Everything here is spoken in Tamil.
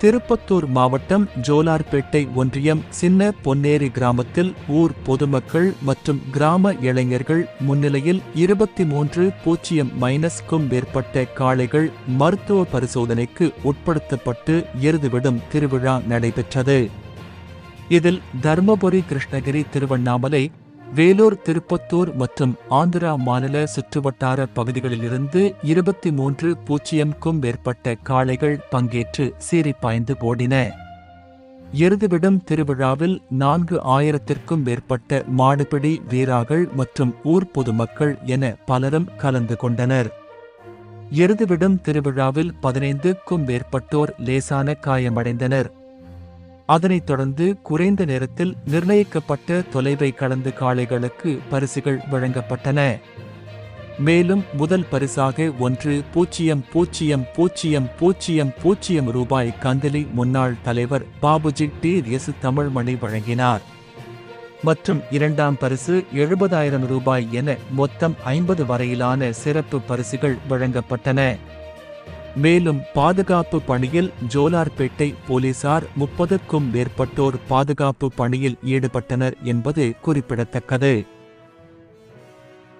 திருப்பத்தூர் மாவட்டம் ஜோலார்பேட்டை ஒன்றியம் சின்ன பொன்னேரி கிராமத்தில் ஊர் பொதுமக்கள் மற்றும் கிராம இளைஞர்கள் முன்னிலையில் இருபத்தி மூன்று பூஜ்ஜியம் மைனஸ்க்கும் மேற்பட்ட காளைகள் மருத்துவ பரிசோதனைக்கு உட்படுத்தப்பட்டு இறுதிவிடும் திருவிழா நடைபெற்றது. இதில் தர்மபுரி கிருஷ்ணகிரி திருவண்ணாமலை வேலூர் திருப்பத்தூர் மற்றும் ஆந்திரா மாநில சுற்றுவட்டார பகுதிகளிலிருந்து இருபத்தி மூன்று பூஜ்ஜியம்க்கும் மேற்பட்ட காளைகள் பங்கேற்று சீறி பாய்ந்து ஓடின. இறுதிவிடும் திருவிழாவில் நான்கு ஆயிரத்திற்கும் மேற்பட்ட மாடுபிடி வீரார்கள் மற்றும் ஊர் பொதுமக்கள் என பலரும் கலந்து கொண்டனர். இறுதிவிடும் திருவிழாவில் பதினைந்துக்கும் மேற்பட்டோர் லேசான காயமடைந்தனர். அதனைத் தொடர்ந்து குறைந்த நேரத்தில் நிர்ணயிக்கப்பட்ட தொலைவை கடந்து காளைகளுக்கு பரிசுகள் வழங்கப்பட்டன. மேலும் முதல் பரிசாக ஒன்று பூஜ்ஜியம் பூஜ்ஜியம் பூஜ்ஜியம் பூஜ்ஜியம் பூஜ்ஜியம் ரூபாய் கந்தலி முன்னாள் தலைவர் பாபுஜி டி. எஸ். தமிழ்மணி வழங்கினார். மற்றும் இரண்டாம் பரிசு எழுபதாயிரம் ரூபாய் என மொத்தம் ஐம்பது வரையிலான சிறப்பு பரிசுகள் வழங்கப்பட்டன. மேலும் பாதுகாப்பு பணியில் ஜோலார்பேட்டை போலீசார் முப்பதுக்கும் மேற்பட்டோர் பாதுகாப்பு பணியில் ஈடுபட்டனர் என்பது குறிப்பிடத்தக்கது.